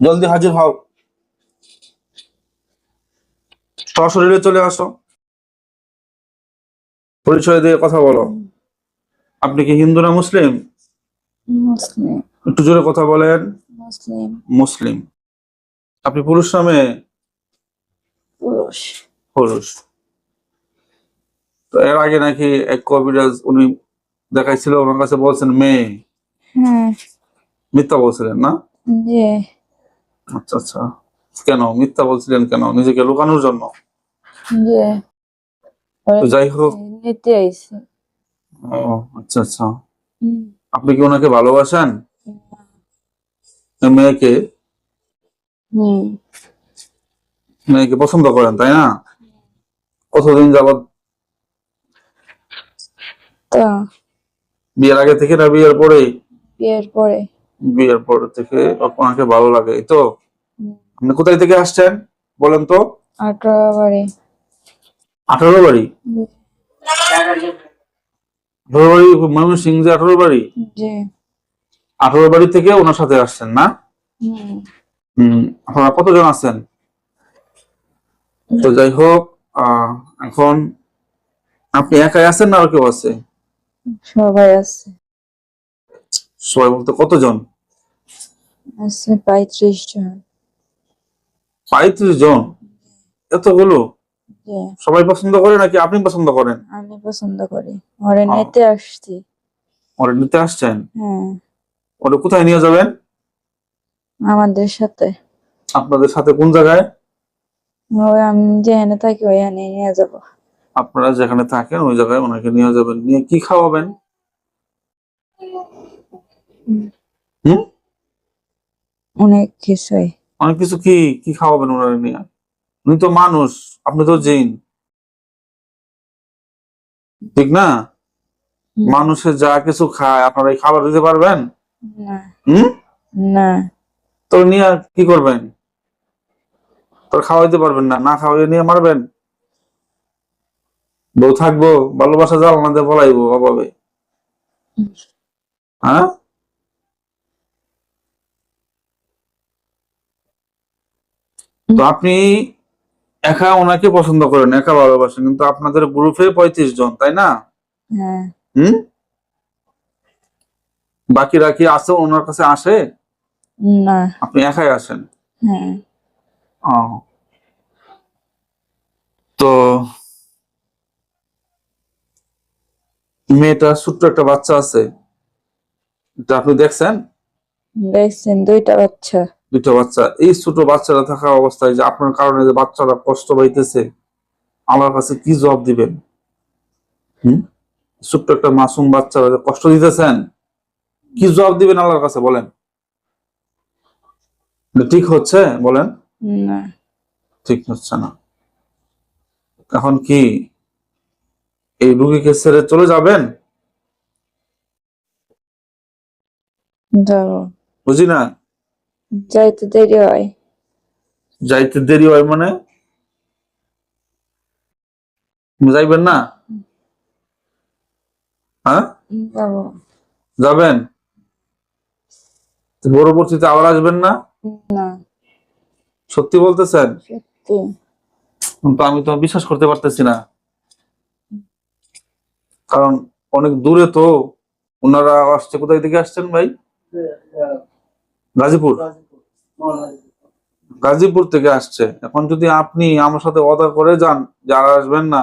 জলদি হাজির হও। সশরীরে চলে আসো। পরিচয় দিয়ে কথা বলো। আপনি কি হিন্দু না মুসলিম। একটু জোরে কথা বলেন। মুসলিম। মুসলিম। আপনি পুরুষ না মেয়ে? পুরুষ। পুরুষ। তো এর আগে নাকি এক কবিরাজ উনি দেখাইছিল ওনার কাছে বলছেন মেয়ে। হ্যাঁ। মিথ্যা বলছিলেন না? আচ্ছা আচ্ছা। কেন? মিথ্যা বলছিলেন কেন? নিজেকে লুকানোর জন্য? যাই হোক। নিতে আইছে। ও আচ্ছা আচ্ছা। আপনি কি ওনাকে ভালোবাসেন? মেয়েকে? হুম। মেয়েকে পছন্দ করেন তাই না? কতদিন যাবত বিয়ের আগে থেকে না বিয়ের পরে বিয়ের পরে। বিয়ের পর থেকে ওনাকে ভালো লাগে এই তো? আপনি কোথায় থেকে আসছেন বলেন তো? আঠারো বাড়ি। আঠারো বাড়ি? আঠারো বাড়ি ময়মনসিং যে আঠারো বাড়ি? আঠারো বাড়ি থেকে ওনার সাথে আসছেন না? আপনারা কতজন আছেন? তো যাই হোক আহ, এখন আপনি একাই আছেন না আর কেউ আছে? সবাই আছে। সবাই বলতে কতজন? আছে পঁয়ত্রিশ জন। পঁয়ত্রিশ জন? এতগুলো? সবাই পছন্দ করে নাকি আপনি পছন্দ করেন? আমি পছন্দ করি। ওরে নিতে আসছি। ওরা নিতে আসছেন? হ্যাঁ। ওরা কোথায় নিয়ে যাবেন? আমাদের সাথে। আপনাদের সাথে কোন জায়গায়? ওই আমি যেখানে থাকি ওইখানে নিয়ে যাব। আপনারা যেখানে থাকেন ওই জায়গায় ওনাকে নিয়ে যাবেন। নিয়ে কি খাওয়াবেন? অনেক কিছুই। অনেক কিছু কি কি খাওয়াবেন ওনারা নিয়ে? উনি তো মানুষ আপনি তো জিন। ঠিক না? মানুষের যা কিছু খায় আপনারা এই খাবার দিতে পারবেন? না। হুম? না। তো নিয়ে আর কি করবেন? তো খাওয়াইতে পারবেন না না খাওয়াই নিয়ে মারবেন? বউ থাকব ভালোবাসা জাল না দিয়ে বলাইবো অভাবে। হ্যাঁ? তো আপনি একা ওনাকে পছন্দ করেন একা ভালোবাসেন কিন্তু আপনাদের গ্রুপে পঁয়ত্রিশ জন তাই না? হ্যাঁ। হুম? বাকিরা কি আছে ওনার কাছে আসে? না। আপনি একাই আসেন? হ্যাঁ। তো মেয়েটা ছোট্ট একটা বাচ্চা আছে আপনি দেখছেন? দেখছেন দুইটা বাচ্চা। দুটো বাচ্চা। এই ছোট বাচ্চারা থাকা অবস্থায় যে আপনার কারণে যে বাচ্চারা কষ্ট পাইতেছে আমার কাছে কি জবাব দিবেন? হুম? ছোট্ট একটা মাসুম বাচ্চারা যে কষ্ট দিতেছেন কি জবাব দিবেন আল্লাহর কাছে বলেন? ঠিক হচ্ছে? বলেন। ঠিক হচ্ছে না। এখন কি এই রুগীকে ছেড়ে চলে যাবেন? বুঝি না? যাইতে দেরি হয়। যাইতে দেরি হয় মানে? যাইবেন না? হ্যাঁ? যাবেন? পরবর্তীতে আবার আসবেন না? সত্যি বলতেছেন? কিন্তু আমি তো বিশ্বাস করতে পারতেছি না। কারণ অনেক দূরে তো। ওনারা আসছে কোথায় থেকে আসছেন ভাই? গাজীপুর? গাজীপুর। থেকে আসছে। এখন যদি আপনি আমার সাথে অদা করে যান যে আর আসবেন না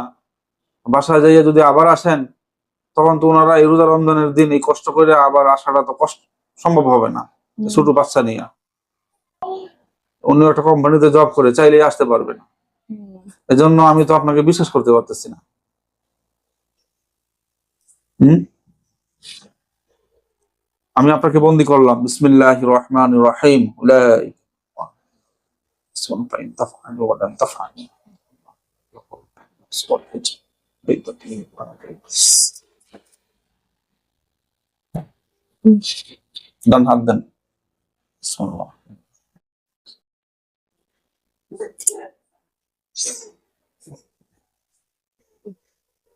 বাসায় যাইয়ে যদি আবার আসেন তখন তো ওনারা এই রোজা রমজানের দিন এই কষ্ট করে আবার আসাটা তো কষ্ট সম্ভব হবে না। ছোট বাচ্চা নিয়ে। অন্য একটা কোম্পানিতে জব করে চাইলেই আসতে পারবে না। এজন্য আমি তো আপনাকে বিশ্বাস করতে পারতেছি না। হুম? আমি আপনাকে বন্দি করলাম বিসমিল্লাহির রহমানির রহিম ডান হাত দেন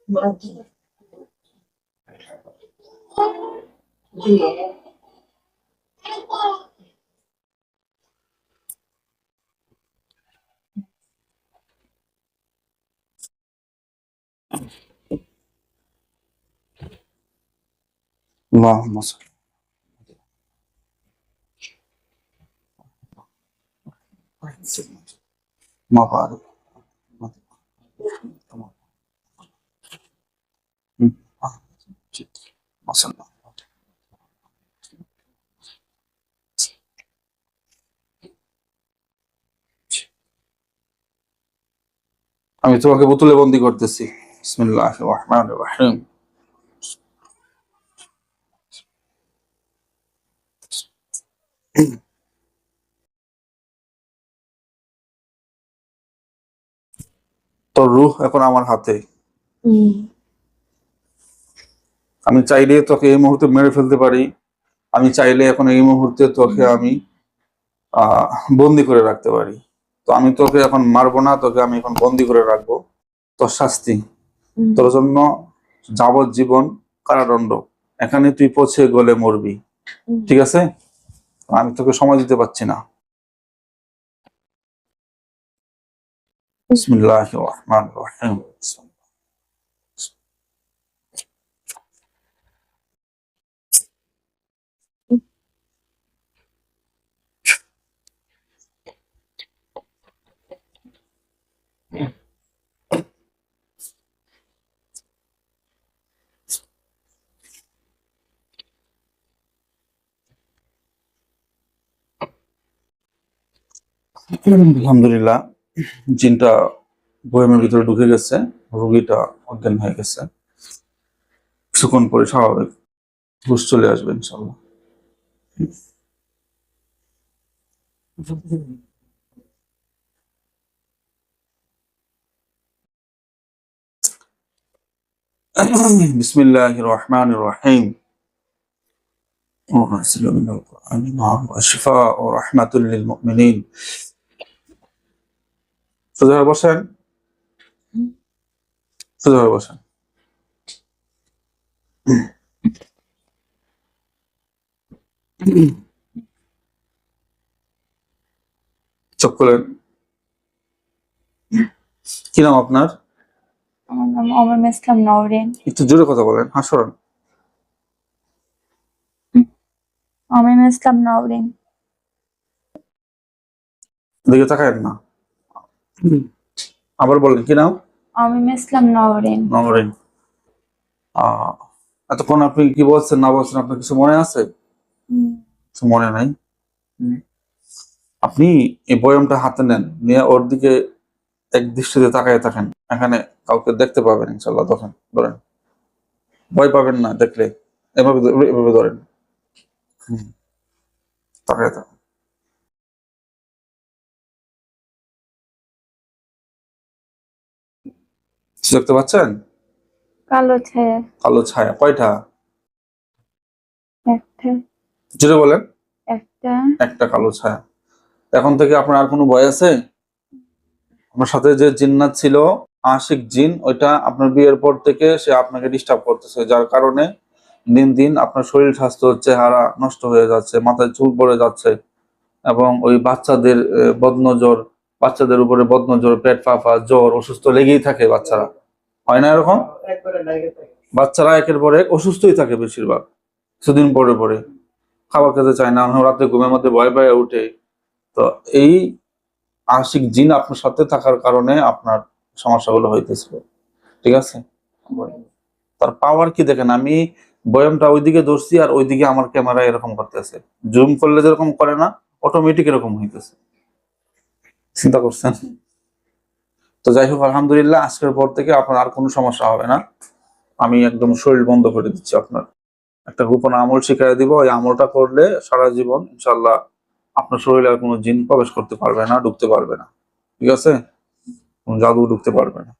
Thank you. de novo. Vamos. Uma vara. Hum. Ah, Nossa, não. আমি তোমাকে বোতলে বন্দি করতেছি। বিসমিল্লাহ রহমান রহিম। তোর রুহ এখন আমার হাতে। আমি চাইলে তোকে এই মুহূর্তে মেরে ফেলতে পারি। আমি চাইলে এখন এই মুহূর্তে তোকে আমি আহ বন্দি করে রাখতে পারি। তো আমি তোকে এখন মারবো না তোকে আমি এখন বন্দি করে রাখব। তোর শাস্তি। তোর জন্য যাবজ্জীবন কারাদণ্ড। এখানে তুই পৌঁছে গলে মরবি। ঠিক আছে? আমি তোকে সময় দিতে পারছি না। বিসমিল্লাহ রহমান রহিম। আলহামদুলিল্লাহ, জিনটা বয়ামের ভিতরে ঢুকে গেছে, রোগীটা অজ্ঞান হয়ে গেছে। কিছুক্ষণ পরে স্বাভাবিক হুশ চলে আসবে ইনশাল্লাহ বিসমিল্লাহ রহমান রহিম وننزل من القرآن ما هو شفاء ورحمة للمؤمنين সোজা হয়ে বসেন সোজা হয়ে বসেন চোখ খোলেন কি নাম আপনার আমার নাম অমর ইসলাম নওরিন একটু জোরে কথা বলেন হাসরেন অমর ইসলাম নওরিন দিকে তাকায়েন না। আবার বলেন কি নাম? অমর ইসলাম নওরিন নগরিন আহ এতক্ষণ আপনি কি বলছেন না বলছেন আপনার কিছু মনে আছে? হুম। কিছু মনে নাই? আপনি এই বয়ামটা হাতে নেন নিয়ে ওর দিকে এক দৃষ্টিতে তাকায় থাকেন। এখানে কাউকে দেখতে পাবেন ইনশাল্লাহ তখন ধরেন। ভয় পাবেন না দেখলে এভাবে এভাবে ধরেন। তাকায় থাকেন। দেখতে পাচ্ছেন? কালো ছায়া। কালো ছায়া কয়টা? একটা। জুড়ে বলেন। একটা। একটা কালো ছায়া। এখন থেকে আপনার আর কোনো ভয় আছে? আপনার সাথে যে জিন্নাত ছিল, আশিক জিন, ওইটা আপনার বিয়ের পর থেকে সে আপনাকে ডিস্টার্ব করতেছে। যার কারণে দিন দিন আপনার শরীর স্বাস্থ্য, চেহারা নষ্ট হয়ে যাচ্ছে, মাথায় চুল পড়ে যাচ্ছে এবং ওই বাচ্চাদের বদনজর, বাচ্চাদের উপরে বদনজর, পেট ফাঁপা জ্বর, অসুস্থ লেগেই থাকে বাচ্চারা। হয় না এরকম? বাচ্চারা একের পর এক অসুস্থই থাকে বেশিরভাগ, কিছুদিন পরে পরে। খাবার খেতে চায় না, রাতে ঘুমের মধ্যে ভয় ভয়ে উঠে। তো এই আশিক জিন আপনার সাথে থাকার কারণে আপনার সমস্যাগুলো হইতেছিল। ঠিক আছে? তার পাওয়ার কি দেখেন, আমি বয়ামটা ওইদিকে ধরছি আর ওইদিকে আমার ক্যামেরা এরকম করতেছে। জুম করলে যেরকম করে না অটোমেটিক এরকম হইতেছে। চিন্তা করছেন? তো যাই হোক, আলহামদুলিল্লাহ, আজকের পর থেকে আপনার আর কোনো সমস্যা হবে না। আমি একদম শরীর বন্ধ করে দিচ্ছি আপনার। একটা গোপন আমল শিখাই দিব, ওই আমলটা করলে সারা জীবন ইনশাল্লাহ আপনার শরীরে আর কোনো জিন প্রবেশ করতে পারবে না, ঢুকতে পারবে না। ঠিক আছে? কোনো জাদু ঢুকতে পারবে না।